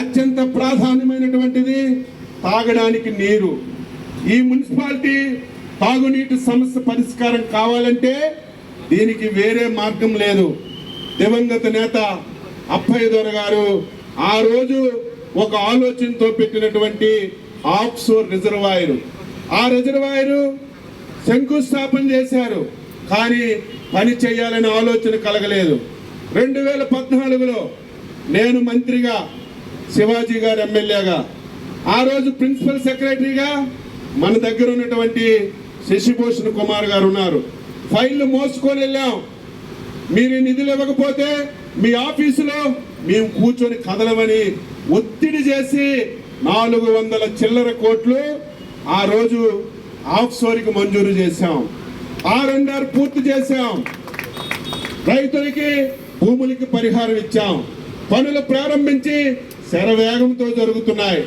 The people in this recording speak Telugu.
అత్యంత ప్రాధాన్యమైనటువంటిది తాగడానికి నీరు. ఈ మున్సిపాలిటీ తాగునీటి సమస్య పరిష్కారం కావాలంటే దీనికి వేరే మార్గం లేదు. దివంగత నేత అప్పయ్య దొర గారు ఆ రోజు ఒక ఆలోచనతో పెట్టినటువంటి ఆఫ్షోర్ రిజర్వాయరు. ఆ రిజర్వాయరు శంకుస్థాపన చేశారు కానీ పని చేయాలనే ఆలోచన కలగలేదు. రెండు వేల పద్నాలుగులో నేను మంత్రిగా శివాజీ గారు ఎమ్మెల్యేగా. ఆ రోజు ప్రిన్సిపల్ సెక్రటరీగా మన దగ్గర ఉన్నటువంటి శశిభూషణ్ కుమార్ గారు ఉన్నారు. ఫైళ్ళు మోసుకొని వెళ్ళాం. మీరు నిధులు ఇవ్వకపోతే మీ ఆఫీసులో మేము కూర్చొని కదలమని ఒత్తిడి చేసి నాలుగు వందల చిల్లర కోట్లు ఆ రోజు ఆఫ్సోరికి మంజూరు చేశాం. ఆర్ఎన్ఆర్ పూర్తి చేశాం. రైతులకి భూములకి పరిహారం ఇచ్చాం. పనులు ప్రారంభించి శరవేగంతో జరుగుతున్నాయి.